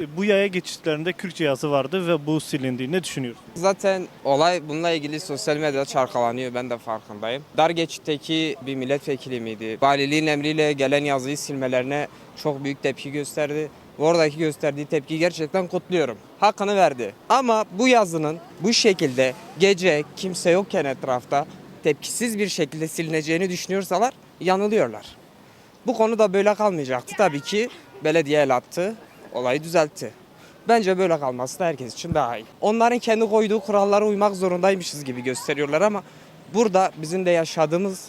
e, bu yaya geçitlerinde Kürtçe yazı vardı ve bu silindi. Ne düşünüyorsun? Zaten olay bununla ilgili sosyal medyada çalkalanıyor ben de farkındayım. Dar geçitteki bir milletvekili miydi? Valiliğin emriyle gelen yazıyı silmelerine çok büyük tepki gösterdi. Oradaki gösterdiği tepkiyi gerçekten kutluyorum. Hakkını verdi. Ama bu yazının bu şekilde gece kimse yokken etrafta tepkisiz bir şekilde silineceğini düşünüyorsalar yanılıyorlar. Bu konu da böyle kalmayacaktı. Tabii ki belediye el attı, olayı düzeltti. Bence böyle kalması da herkes için daha iyi. Onların kendi koyduğu kurallara uymak zorundaymışız gibi gösteriyorlar ama burada bizim de yaşadığımız,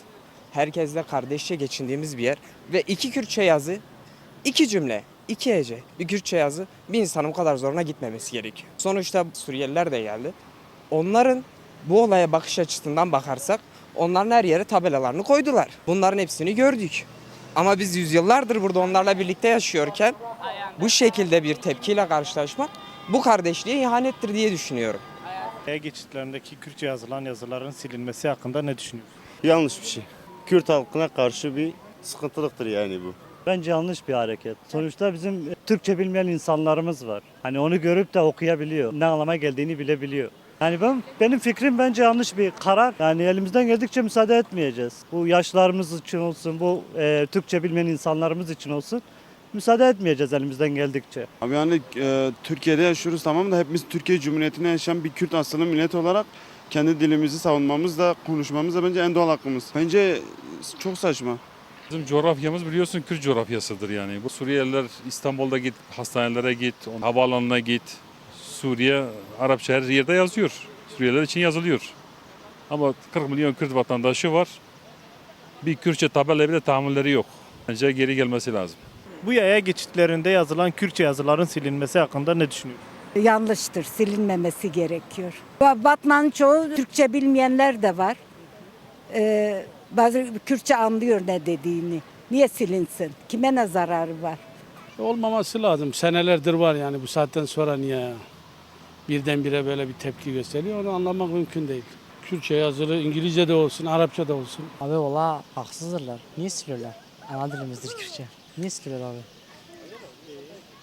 herkesle kardeşçe geçindiğimiz bir yer ve iki Kürtçe yazı, iki cümle, iki hece, bir Kürtçe yazı bir insanın bu kadar zoruna gitmemesi gerekiyor. Sonuçta Suriyeliler de geldi. Onların bu olaya bakış açısından bakarsak onların her yere tabelalarını koydular. Bunların hepsini gördük. Ama biz yüzyıllardır burada onlarla birlikte yaşıyorken bu şekilde bir tepkiyle karşılaşmak bu kardeşliğe ihanettir diye düşünüyorum. Yaya geçitlerindeki Kürtçe yazılan yazıların silinmesi hakkında ne düşünüyorsun? Yanlış bir şey. Kürt halkına karşı bir sıkıntılıktır yani bu. Bence yanlış bir hareket. Sonuçta bizim e, Türkçe bilmeyen insanlarımız var. Hani onu görüp de okuyabiliyor. Ne anlama geldiğini bilebiliyor. Yani ben benim fikrim bence yanlış bir karar. Yani elimizden geldikçe müsaade etmeyeceğiz. Bu yaşlarımız için olsun, bu e, Türkçe bilmeyen insanlarımız için olsun. Müsaade etmeyeceğiz elimizden geldikçe. Abi yani e, Türkiye'de yaşıyoruz tamam da hepimiz Türkiye Cumhuriyeti'nde yaşayan bir Kürt asıllı millet olarak kendi dilimizi savunmamız da konuşmamız da bence en doğal hakkımız. Bence çok saçma. Bizim coğrafyamız biliyorsun Kürt coğrafyasıdır yani. Bu Suriyeliler İstanbul'da git, hastanelere git, havaalanına git. Suriye, Arapça her yerde yazıyor. Suriyeliler için yazılıyor. Ama 40 milyon Kürt vatandaşı var. Bir Kürtçe tabela bile tahammülleri yok. Bence geri gelmesi lazım. Bu yaya geçitlerinde yazılan Kürtçe yazıların silinmesi hakkında ne düşünüyorsun? yanlıştır, silinmemesi gerekiyor. Ba- Batman'ın çoğu Türkçe bilmeyenler de var. Ee, bazı Kürtçe anlıyor ne dediğini. Niye silinsin? Kime ne zararı var? Olmaması lazım. Senelerdir var yani bu saatten sonra niye birdenbire böyle bir tepki gösteriyor onu anlamak mümkün değil. Kürtçe yazılı, İngilizce de olsun, Arapça da olsun. Abi valla haksızdırlar. Niye siliyorlar? Ana dilimizdir Kürtçe. Niye siliyorlar abi?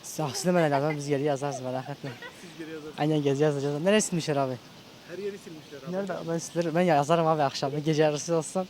Siz haksız demeler lazım. Biz geri yazarız merak etme. Aynen gezi yazacağız. Neresi silmişler abi? Her yeri silmişler abi. Nerede? Ben silerim. Ben yazarım abi akşam. Gece yarısı olsun.